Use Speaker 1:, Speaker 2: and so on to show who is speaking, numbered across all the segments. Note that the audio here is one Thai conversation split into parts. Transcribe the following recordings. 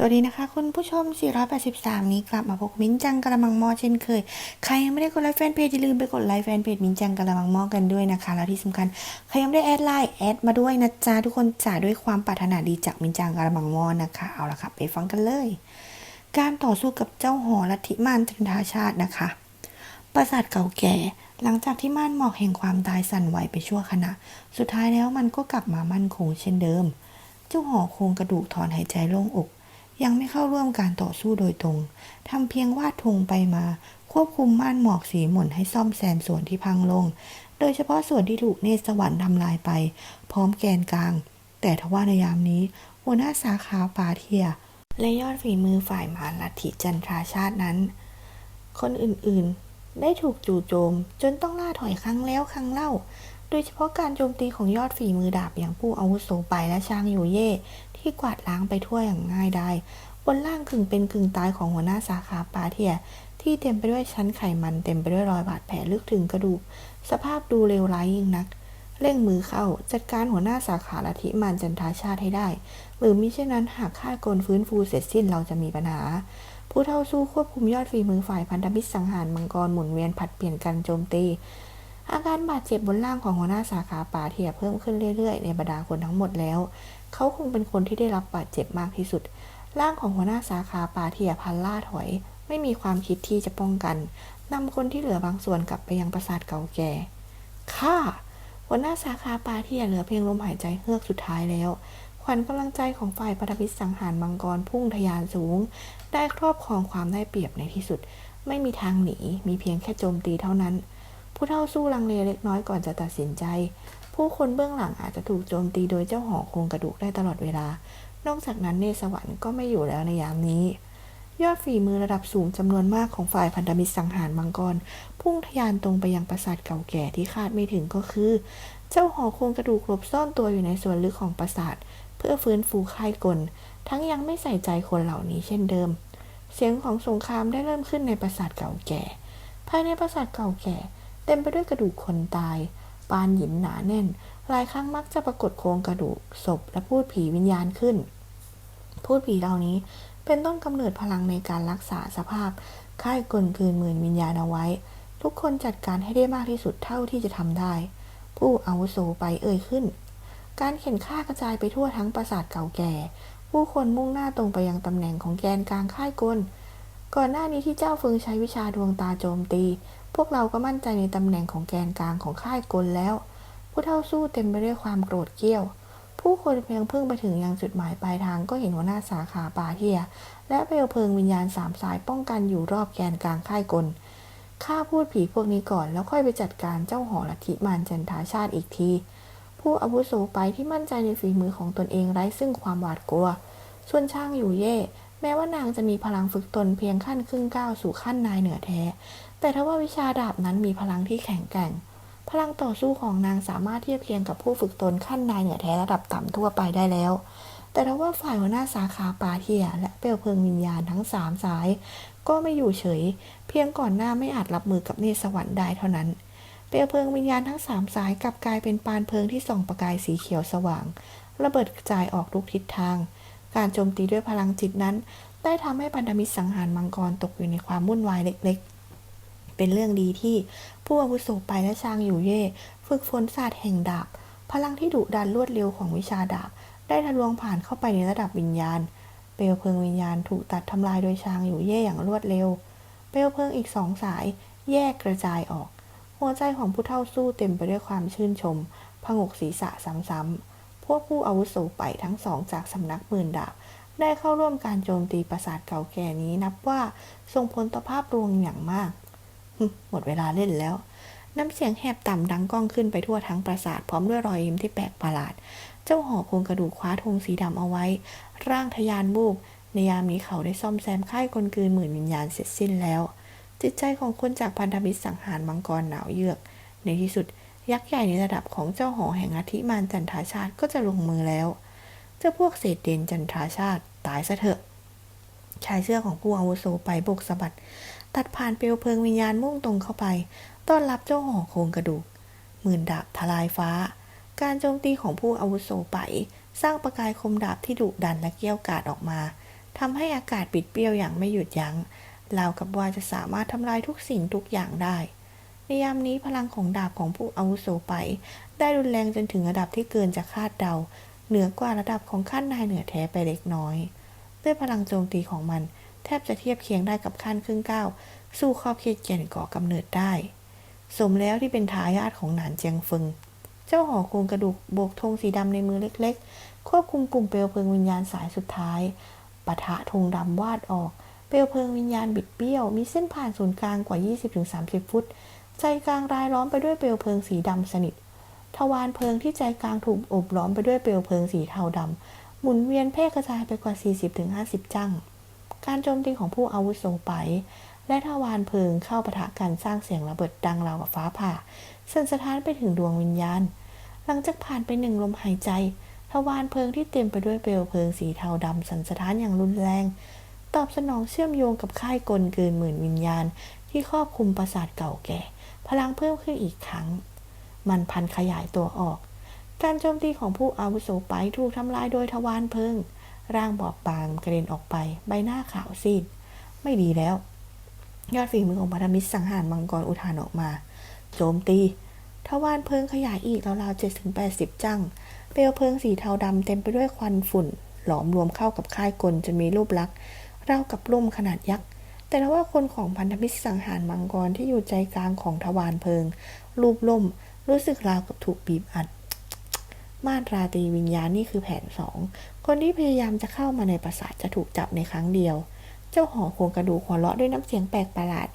Speaker 1: สวัสดีนะคะ คุณผู้ชม 483 นี้กลับมาพบมิ้นจังกระมังมอเช่นเคย ใครยังไม่ได้กดไลค์แฟนเพจอย่าลืมไปกดไลค์แฟนเพจมิ้นจังกระมังมอกันด้วยนะคะ แล้วที่สำคัญใครยังไม่ได้แอดไลน์แอดมาด้วยนะจ๊ะทุกคนจ่าด้วยความปรารถนาดีจากมิ้นจังกระมังมอนะคะ เอาละค่ะไปฟังกันเลย การต่อสู้กับเจ้าหอลัทธิมารจันทาชาตินะคะ ปราสาทเก่าแก่ หลังจากที่ม่านหมอกแห่งความตายสั่นไหวไปชั่วขณะ สุดท้ายแล้วมันก็กลับมามั่นคงเช่นเดิม เจ้าหอโครงกระดูกถอนหายใจโล่งอก ยังไม่เข้าร่วมการต่อสู้โดยตรงทำเพียงวาดธงไปมา ควบคุมม่านหมอกสีหม่นให้ซ่อมแซมส่วนที่พังลง โดยเฉพาะส่วนที่ถูกเนตรสวรรค์ทำลายไป พร้อมแกนกลาง แต่ทว่าในยามนี้ หัวหน้าสาขาปาเทีย และยอดฝีมือฝ่ายมหาลัทธิจันทราชาตินั้น คนอื่นๆ ได้ถูกจู่โจม จนต้องล่าถอยครั้งแล้วครั้งเล่าโดยเฉพาะการโจมตีของยอดฝีมือดาบอย่างผู้อาวุโสไปและชางอยู่เย่ ที่กวาดล้างไปทั่วอย่างง่ายดายบนล่างกึ่งเป็นกึ่งตายของหัวหน้าสาขาปาเทีย ที่เต็มไปด้วยชั้นไขมันเต็มไปด้วยรอยบาดแผลลึกถึงกระดูก สภาพดูเลวร้ายยิ่งนัก เร่งมือเข้าจัดการหัวหน้าสาขาลัทธิมารจันทาชาติให้ได้ หรือมิเช่นนั้นหากฆ่ากลฟื้นฟูเสร็จสิ้นเราจะมีปัญหาผู้เท่าสู้ควบคุมยอดฝีมือฝ่ายพันธมิตรสังหารมังกรหมุนเวียนผัดเปลี่ยนกันโจมตี อาการบาดเจ็บบนล่างของหัวหน้าสาขาป่าเทียเพิ่มขึ้นเรื่อยๆ ในบรรดาคนทั้งหมดแล้ว เขาคงเป็นคนที่ได้รับบาดเจ็บมากที่สุด ร่างของหัวหน้าสาขาป่าเทียพันล่าถอย ไม่มีความคิดที่จะป้องกันนำคนที่เหลือบางส่วนกลับไปยังปราสาทเก่าแก่ข้าหัวหน้าสาขาป่าเทียเหลือเพียงลมหายใจเฮือกสุดท้ายแล้วขวัญกำลังใจของฝ่ายพันธมิตรสังหารมังกรพุ่งทะยานสูง ได้ครอบครองความได้เปรียบในที่สุด ไม่มีทางหนี มีเพียงแค่โจมตีเท่านั้น ผู้เท่าสู้ลังเลเล็กน้อยก่อนจะตัดสินใจ ผู้คนเบื้องหลังอาจจะถูกโจมตีโดยเจ้าหอโครงกระดูกได้ตลอดเวลา นอกจากนั้นเนสวรรค์ก็ไม่อยู่แล้วในยามนี้ ยอดฝีมือระดับสูงจำนวนมากของฝ่ายพันธมิตรสังหารมังกร พุ่งทะยานตรงไปยังปราสาทเก่าแก่ที่คาดไม่ถึงก็คือ เจ้าหอโครงกระดูกหลบซ่อนตัวอยู่ในส่วนลึกของปราสาท เพื่อฟื้นฟูค่ายกล ทั้งยังไม่ใส่ใจคนเหล่านี้เช่นเดิม เสียงของสงครามได้เริ่มขึ้นในปราสาทเก่าแก่ ภายในปราสาทเก่าแก่ เต็มไปด้วยกระดูกคนตาย ปานหินหนาแน่น หลายครั้งมักจะปรากฏโครงกระดูกศพและพูดผีวิญญาณขึ้น พูดผีเหล่านี้เป็นต้นกำเนิดพลังในการรักษาสภาพค่ายกลคืนหมื่นวิญญาณเอาไว้ ทุกคนจัดการให้ได้มากที่สุดเท่าที่จะทำได้ ผู้อาวุโสไปเอ่ยขึ้น การเข็นฆ่ากระจายไปทั่วทั้งปราสาทเก่าแก่ ผู้คนมุ่งหน้าตรงไปยังตำแหน่งของแกนกลางค่ายกล ก่อนหน้านี้ที่เจ้าเฟิงใช้วิชาดวงตาโจมตี พวกเราก็มั่นใจในตำแหน่งของแกนกลางของค่ายกลแล้ว ผู้เท่าสู้เต็มไปด้วยความโกรธเกรี้ยว ผู้คนเพียงเพิ่งไปถึงยังจุดหมายปลายทางก็เห็นหัวหน้าสาขาปาเทีย และเปลวเพลิงวิญญาณสามสายป้องกันอยู่รอบแกนกลางค่ายกลข้าพูดผีพวกนี้ก่อนแล้วค่อยไปจัดการเจ้าหอลัทธิมารจันทาชาติอีกที ผู้อาวุโสไปที่มั่นใจในฝีมือของตนเองไร้ซึ่งความหวาดกลัว ส่วนช่างอยู่เย่ แม้ว่านางจะมีพลังฝึกตนเพียงขั้นครึ่งก้าวสู่ขั้นนายเหนือแท้ แต่ถ้าว่าวิชาดาบนั้นมีพลังที่แข็งแกร่ง พลังต่อสู้ของนางสามารถเทียบเคียงกับผู้ฝึกตนขั้นนายเหนือแท้ระดับต่ำทั่วไปได้แล้ว แต่ถ้าว่าฝ่ายหัวหน้าสาขาปาเทีย และเปลวเพลิงวิญญาณทั้งสามสาย ก็ไม่อยู่เฉย เพียงก่อนหน้าไม่อาจรับมือกับเนสวรรค์ได้เท่านั้นเปลวเพลิงวิญญาณทั้งสามสายกลับกลายเป็นปานเพลิงที่ส่องประกายสีเขียวสว่าง ระเบิดกระจายออกทุกทิศทาง การโจมตีด้วยพลังจิตนั้น ได้ทำให้พันธมิตรสังหารมังกรตกอยู่ในความวุ่นวายเล็กๆ เป็นเรื่องดีที่ผู้อาวุโสไปและชางอยู่เย่ ฝึกฝนศาสตร์แห่งดาบ พลังที่ดุดันรวดเร็วของวิชาดาบ ได้ทะลวงผ่านเข้าไปในระดับวิญญาณ เปลวเพลิงวิญญาณถูกตัดทำลายโดยชางอยู่เย่อย่างรวดเร็ว เปลวเพลิงอีกสองสายแยกกระจายออก หัวใจของผู้เท่าสู้เต็มไปด้วยความชื่นชมผงกศีรษะซ้ำๆ พวกผู้อาวุโสไปทั้งสองจากสำนักหมื่นดาบได้เข้าร่วมการโจมตีปราสาทเก่าแก่นี้นับว่าส่งผลต่อภาพรวมอย่างมาก หมดเวลาเล่นแล้ว น้ำเสียงแหบต่ำดังก้องขึ้นไปทั่วทั้งปราสาทพร้อมด้วยรอยยิ้มที่แปลกประหลาด เจ้าหอโครงกระดูกคว้าธงสีดำเอาไว้ ร่างทะยานบูบในยามนี้เขาได้ซ่อมแซมค่ายกลกืนหมื่นวิญญาณเสร็จสิ้นแล้ว จิตใจของคนจากพันธมิตรสังหารมังกรหนาวเยือก ในที่สุด ยักษ์ใหญ่ในระดับของเจ้าหอแห่งอธิมานจันทราชาติก็จะลงมือแล้ว เจ้าพวกเศษเดนจันทราชาติตายซะเถอะ ชายเสื้อของผู้อาวุโสไปบกสะบัด ตัดผ่านเปลวเพลิงวิญญาณมุ่งตรงเข้าไป ต้อนรับเจ้าหอโครงกระดูกหมื่นดาบทลายฟ้า การโจมตีของผู้อาวุโสไปสร้างประกายคมดาบที่ดุดันและเกี้ยวกาดออกมาทำให้อากาศปิดเปรี้ยวอย่างไม่หยุดยัง้งราวกับว่าจะสามารถทำลายทุกสิ่งทุกอย่างได้ ในยามนี้พลังของดาบของผู้อาวุโสไป ได้รุนแรงจนถึงระดับที่เกินจะคาดเดา เหนือกว่าระดับของขั้นนายเหนือแท้ไปเล็กน้อย ด้วยพลังโจมตีของมัน แทบจะเทียบเคียงได้กับขั้นครึ่งก้าวสู้ขอบเขตแก่นก่อกำเนิดได้ สมแล้วที่เป็นทายาทของหนานเจียงเฟิงเจ้าหอโครงกระดูกโบกธงสีดำในมือเล็ก ๆ ควบคุมกลุ่มเปลวเพลิงวิญญาณสายสุดท้ายปะทะธงดำวาดออก เปลวเพลิงวิญญาณบิดเบี้ยว มีเส้นผ่านศูนย์กลางกว่า 20-30 ฟุต ใจกลางรายล้อมไปด้วยเปลวเพลิงสีดำสนิท ทวารเพลิงที่ใจกลางถูกอบล้อมไปด้วยเปลวเพลิงสีเทาดำหมุนเวียนแพร่กระจายไปกว่า 40-50 จังการโจมตีของผู้อาวุโสไป และทวารเพลิงเข้าปะทะกันสร้างเสียงระเบิดดังราวกับฟ้าผ่าสั่นสะท้านไปถึงดวงวิญญาณ หลังจากผ่านไปหนึ่งลมหายใจ ทวารเพลิงที่เต็มไปด้วยเปลวเพลิงสีเทาดำสั่นสะท้านอย่างรุนแรง ตอบสนองเชื่อมโยงกับค่ายกลเกินหมื่นวิญญาณ ที่ครอบคลุมปราสาทเก่าแก่ พลังเพิ่มขึ้นอีกครั้ง มันพันขยายตัวออก การโจมตีของผู้อาวุโสไปถูกทำลายโดยทวารเพลิงร่างบอบบางกระเด็นออกไป ใบหน้าขาวซีด ไม่ดีแล้ว ยอดฝีมือของพันธมิตรสังหารมังกรอุทานออกมา โจมตีทวารเพลิงขยายอีกราวๆ7-80จั่งเปลวเพลิงสีเทาดำเต็มไปด้วยควันฝุ่น หลอมรวมเข้ากับค่ายกลจนมีรูปลักษณ์ราวกับล่มขนาดยักษ์ แต่ทว่าคนของพันธมิตรสังหารมังกรที่อยู่ใจกลางของทวารเพลิง รูปล่ม รู้สึกราวกับถูกบีบอัด มาตราตรีวิญญาณนี่คือแผนสองคนที่พยายามจะเข้ามาในปราสาทจะถูกจับในครั้งเดียว เจ้าหอครงกระดูกหัวเราะด้วยน้ำเสียงแปลกประหลาด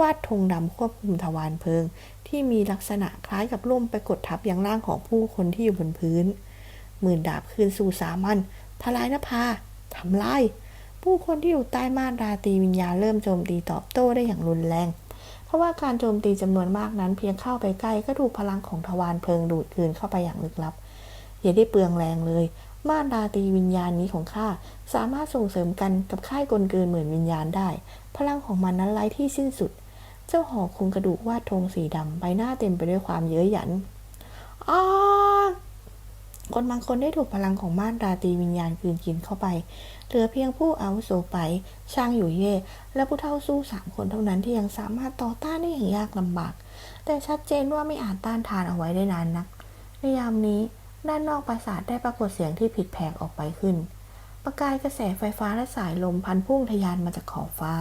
Speaker 1: วาดธงดำควบคุมทวารเพลิง ที่มีลักษณะคล้ายกับล่มไปกดทับยังร่างของผู้คนที่อยู่บนพื้นหมื่นดาบคืนสู่สามัญทลายนภาทำลาย ผู้คนที่อยู่ใต้ม่านราตรีวิญญาเริ่มโจมตีตอบโต้ได้อย่างรุนแรง เพราะว่าการโจมตีจำนวนมากนั้นเพียงเข้าไปใกล้ก็ถูกพลังของทวารเพลิงดูดคืนเข้าไปอย่างลึกลับ อย่าได้เปลืองแรงเลย ม่านราตรีวิญญาณนี้ของข้าสามารถส่งเสริมกันกับค่ายกลเกินหมื่นวิญญาณได้ พลังของมันนั้นไร้ที่สิ้นสุด เจ้าหอคุงกระดูกวาดธงสีดำใบหน้าเต็มไปด้วยความเย้ยหยันอ้าคนบางคนได้ถูกพลังของม่านราตรีวิญญาณกลืนกินเข้าไป เหลือเพียงผู้อาวุโสไปช่างอยู่เย่และผู้เท่าสู้สามคนเท่านั้นที่ยังสามารถต่อต้านได้อย่างยากลำบาก แต่ชัดเจนว่าไม่อาจต้านทานเอาไว้ได้นานนัก ในยามนี้ด้านนอกปราสาทได้ปรากฏเสียงที่ผิดแผกออกไปขึ้น ประกายกระแสไฟฟ้าและสายลมพันพุ่งทะยานมาจากขอบฟ้า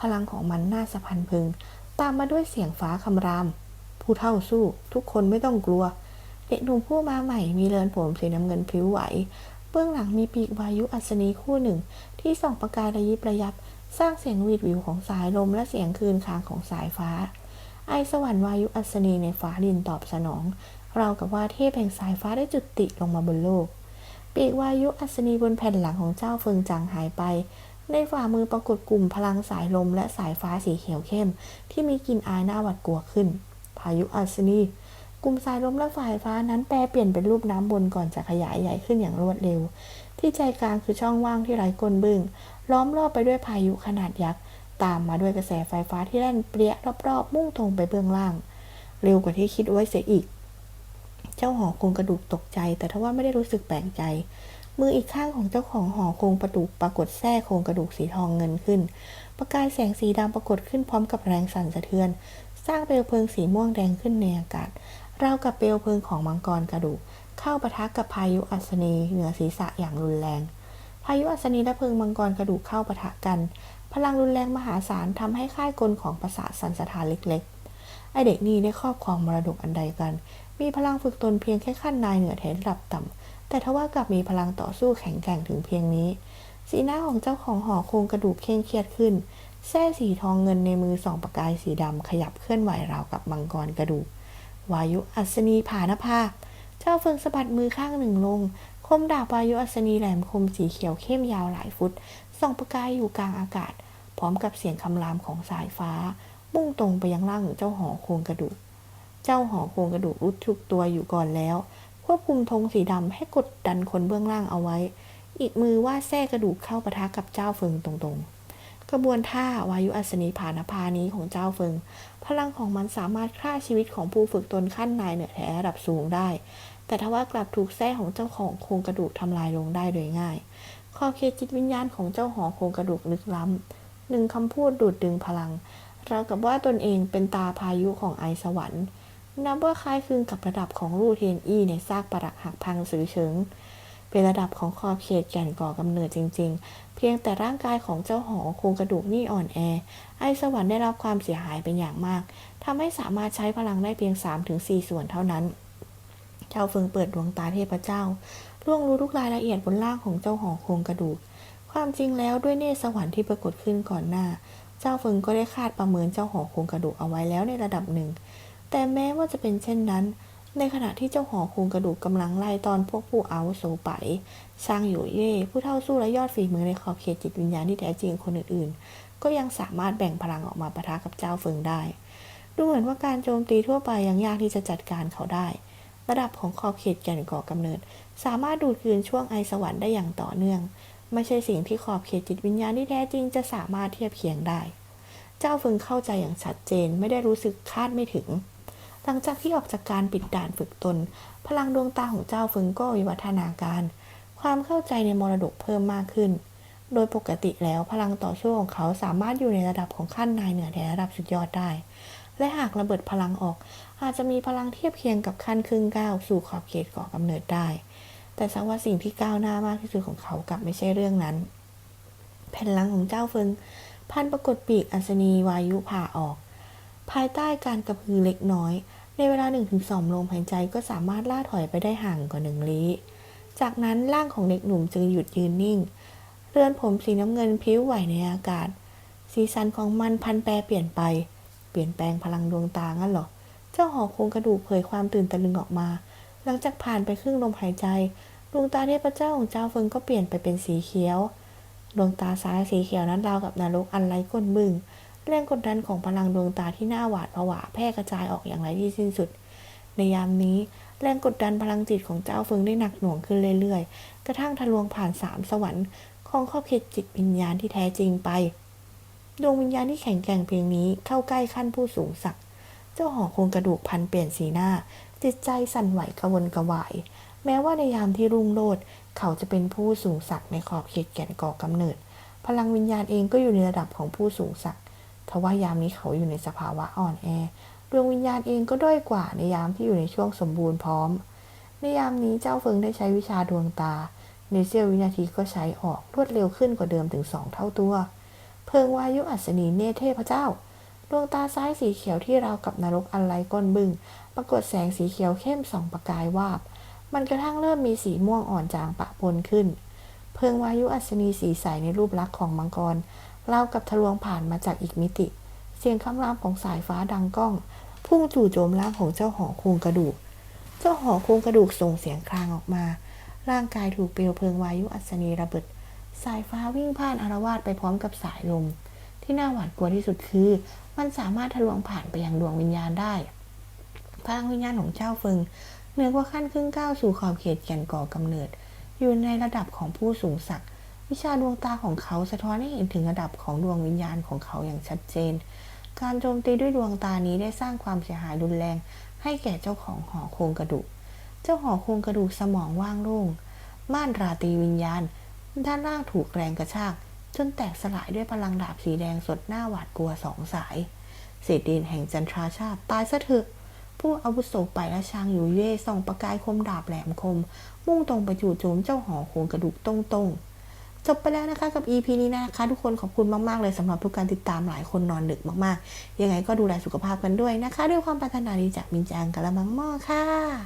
Speaker 1: พลังของมันน่าสะพันพึง ตามมาด้วยเสียงฟ้าคำราม ผู้เท่าสู้ ทุกคนไม่ต้องกลัว เด็กหนุ่มผู้มาใหม่มีเรือนผมสีน้ำเงินพลิ้วไหว เบื้องหลังมีปีกวายุอัศนีคู่หนึ่ง ที่ส่องประกายระยิบระยับ สร้างเสียงวีดวิวของสายลมและเสียงคืนคางของสายฟ้า ไอสวรรค์วายุอัศนีในฟ้าดินตอบสนอง เรากับว่าเทพแห่งสายฟ้าได้จุติลงมาบนโลก ปีกวายุอัศนีบนแผ่นหลังของเจ้าเฟิงจางหายไป ในฝ่ามือปรากฏกลุ่มพลังสายลมและสายฟ้าสีเขียวเข้ม ที่มีกลิ่นอายน่าหวาดกลัวขึ้น พายุอัศนี กลุ่มสายลมและสายฟ้านั้นแปรเปลี่ยนเป็นรูปน้ำบนก่อนจะขยายใหญ่ขึ้นอย่างรวดเร็ว ที่ใจกลางคือช่องว่างที่ไร้ก้นบึ้งล้อมรอบไปด้วยพายุขนาดยักษ์ตามมาด้วยกระแสไฟฟ้าที่แล่นเปรี้ยรอบๆ มุ่งตรงไปเบื้องล่าง เร็วกว่าที่คิดไว้เสียอีก เจ้าหอคงกระดูกตกใจ แต่ทว่าไม่ได้รู้สึกแปลกใจ มืออีกข้างของเจ้าของหอคงกระดูกปรากฏแท่โครงกระดูกสีทองเงินขึ้น ประกายแสงสีดำปรากฏขึ้นพร้อมกับแรงสั่นสะเทือน สร้างเปลวเพลิงสีม่วงแดงขึ้นในอากาศ เรากับเปลวเพลิงของมังกรกระดูกเข้าปะทะกับพายุอัศนีเหนือศีรษะอย่างรุนแรง พายุอัศนีและเพลิงมังกรกระดูกเข้าปะทะกัน พลังรุนแรงมหาศาลทำให้ค่ายกลของปราสาทสันสถานเล็กๆ ไอเด็กนี่ได้ครอบครองมรดกอันใดกัน มีพลังฝึกตนเพียงแค่ขั้นนายเหนือแทนระดับต่ำแต่ทว่ากลับมีพลังต่อสู้แข็งแกร่งถึงเพียงนี้ สีหน้าของเจ้าของหอโครงกระดูกเคร่งเครียดขึ้นแส้สีทองเงินในมือสองประกายสีดำขยับเคลื่อนไหวราวกับมังกรกระดูก วายุอัศนีผานภาเจ้าเฟิงสะบัดมือข้างหนึ่งลง คมดาบวายุอัศนีแหลมคมสีเขียวเข้มยาวหลายฟุต ส่องประกายอยู่กลางอากาศ พร้อมกับเสียงคำรามของสายฟ้า มุ่งตรงไปยังร่างของเจ้าหอโครงกระดูก เจ้าหอโครงกระดูกรุดทุกตัวอยู่ก่อนแล้ว ควบคุมธงสีดำให้กดดันคนเบื้องล่างเอาไว้ อีกมือว่าแส้กระดูกเข้าปะทะกับเจ้าเฟิงตรงๆ กระบวนท่าวายุอัศนีผานภานี้ของเจ้าเฟิง พลังของมันสามารถฆ่าชีวิตของผู้ฝึกตนขั้นนายเหนือแท้ระดับสูงได้ แต่ทว่ากลับถูกแส้ของเจ้าของโครงกระดูกทำลายลงได้โดยง่ายขอบเขตจิตวิญญาณของเจ้าหอโครงกระดูกลึกล้ำหนึ่งคำพูดดูดดึงพลังราวกับว่าตนเองเป็นตาพายุของไอสวรรค์นับว่าคล้ายคลึงกับระดับของรูเทียนอี้ในซากปรักหักพังสือเฉิง เป็นระดับของขอบเขตแก่นก่อกำเนิดจริง ๆ เพียงแต่ร่างกายของเจ้าหอโครงกระดูกนี่อ่อนแอ ไอสวรรค์ได้รับความเสียหายเป็นอย่างมากทำให้สามารถใช้พลังได้เพียง 3-4 ส่วนเท่านั้น เจ้าเฟิงเปิดดวงตาเทพเจ้าล่วงรู้ทุกรายละเอียดบนร่างของเจ้าหอโครงกระดูก ความจริงแล้วด้วยเนตรสวรรค์ที่ปรากฏขึ้นก่อนหน้า เจ้าเฟิงก็ได้คาดประเมินเจ้าหอโครงกระดูกเอาไว้แล้วในระดับหนึ่ง แต่แม้ว่าจะเป็นเช่นนั้น ในขณะที่เจ้าหอโครงกระดูกกำลังไล่ตอนพวกผู้อาวุโสไปซางอยู่เย่ ผู้เท่าสู้และยอดฝีมือในขอบเขตจิตวิญญาณที่แท้จริงคนอื่นๆ ก็ยังสามารถแบ่งพลังออกมาปะทะกับเจ้าเฟิงได้ ดูเหมือนว่าการโจมตีทั่วไปยังยากที่จะจัดการเขาได้ ระดับของขอบเขตแก่นก่อกำเนิด สามารถดูดกลืนช่วงไอสวรรค์ได้อย่างต่อเนื่อง ไม่ใช่สิ่งที่ขอบเขตจิตวิญญาณที่แท้จริงจะสามารถเทียบเคียงได้ เจ้าเฟิงเข้าใจอย่างชัดเจนไม่ได้รู้สึกคาดไม่ถึง หลังจากที่ออกจากการปิดด่านฝึกตน พลังดวงตาของเจ้าฟิงก็วิวัฒนาการ ความเข้าใจในมรดกเพิ่มมากขึ้น โดยปกติแล้วพลังต่อสู้ของเขาสามารถอยู่ในระดับของขั้นนายเหนือแท้ระดับสุดยอดได้ และหากระเบิดพลังออก อาจจะมีพลังเทียบเคียงกับขั้นครึ่งก้าวสู่ขอบเขตก่อกำเนิดได้ แต่สังว่าสิ่งที่ก้าวหน้ามากที่สุดของเขากลับไม่ใช่เรื่องนั้น แผ่นหลังของเจ้าฟิงพันปรากฏปีกอัศนีวายุผ่าออก ภายใต้การกระพือเล็กน้อย ในเวลา 1-2 ลมหายใจก็สามารถล่าถอยไปได้ห่างกว่าหนึ่งลี้จากนั้นร่างของเด็กหนุ่มจึงหยุดยืนนิ่ง เรือนผมสีน้ำเงินพิ้วไหวในอากาศ สีสันของมันพันแปรเปลี่ยนไป เปลี่ยนแปลงพลังดวงตางั้นเหรอ เจ้าหอโครงกระดูกเผยความตื่นตะลึงออกมา หลังจากผ่านไปครึ่งลมหายใจ ดวงตาเทพเจ้าของเจ้าเฟิงก็เปลี่ยนไปเป็นสีเขียว ดวงตาซ้ายสีเขียวนั้นราวกับนรกอันไร้ก้นบึ้ง แรงกดดันของพลังดวงตาที่น่าหวาดผวาแพร่กระจายออกอย่างไรที่สิ้นสุด ในยามนี้ แรงกดดันพลังจิตของเจ้าเฟิงได้หนักหน่วงขึ้นเรื่อยๆ กระทั่งทะลวงผ่านสามสวรรค์ของขอบเขตจิตวิญญาณที่แท้จริงไป ดวงวิญญาณที่แข็งแกร่งเพียงนี้เข้าใกล้ขั้นผู้สูงศักดิ์เจ้าหอโครงกระดูกพันเปลี่ยนสีหน้า จิตใจสั่นไหวกระวนกระวาย แม้ว่าในยามที่รุ่งโรจน์เขาจะเป็นผู้สูงศักดิ์ในขอบเขตแก่นก่อกำเนิด พลังวิญญาณเองก็อยู่ในระดับของผู้สูงศักดิ ทว่ายามนี้เขาอยู่ในสภาวะอ่อนแอดวงวิญญาณเองก็ด้อยกว่าในยามที่อยู่ในช่วงสมบูรณ์พร้อม ในยามนี้เจ้าเฟิงได้ใช้วิชาดวงตา ในเสี้ยววินาทีก็ใช้ออกรวดเร็วขึ้นกว่าเดิมถึงสองเท่าตัว เพิงวายุอัศนีเนเทพเจ้า ดวงตาซ้ายสีเขียวที่ราวกับนรกอันไรก้นบึง้งปรากฏแสงสีเขียวเข้มส่องประกายวาบ มันกระทั่งเริ่มมีสีม่วงอ่อนจางปะปนขึ้น เพิงวายุอัศนีสีใสในรูปลักษณ์ของมังกร เรากับทะลวงผ่านมาจากอีกมิติ เสียงคำรามของสายฟ้าดังก้อง พุ่งจู่โจมร่างของเจ้าหอโครงกระดูก เจ้าหอโครงกระดูกส่งเสียงครางออกมา ร่างกายถูกเปลวเพลิงวายุอัศนีระเบิด สายฟ้าวิ่งผ่านอารวาสไปพร้อมกับสายลม ที่น่าหวาดกลัวที่สุดคือ มันสามารถทะลวงผ่านไปยังดวงวิญญาณได้ พลังวิญญาณของเจ้าเฟิงเหนือกว่าขั้นครึ่งก้าวสู่ขอบเขตแก่นก่อกำเนิด อยู่ในระดับของผู้สูงศักดิ์ วิชาดวงตาของเขาสะท้อนให้เห็นถึงระดับของดวงวิญญาณของเขาอย่างชัดเจน การโจมตีด้วยดวงตานี้ได้สร้างความเสียหายรุนแรง ให้แก่เจ้าของหอโครงกระดูก เจ้าหอโครงกระดูกสมองว่างโล่ง ม่านราตรีวิญญาณ ด้านล่างถูกแรงกระชาก จนแตกสลายด้วยพลังดาบสีแดงสดหน้าหวาดกลัวสองสาย เศษดินแห่งจันทราชาติตายซะเถอะผู้อาวุโสไปและชางอยู่เย่ส่องประกายคมดาบแหลมคม มุ่งตรงไปจู่โจมเจ้าหอโครงกระดูกตรงๆ จบไปแล้วนะคะกับ EP นี้นะคะ ทุกคนขอบคุณมาก ๆ เลยสำหรับทุกการติดตามหลายคนนอนดึกมากๆ ยังไงก็ดูแลสุขภาพกันด้วยนะคะ ด้วยความปรารถนาดีจากมินจังกะละมังม่อค่ะ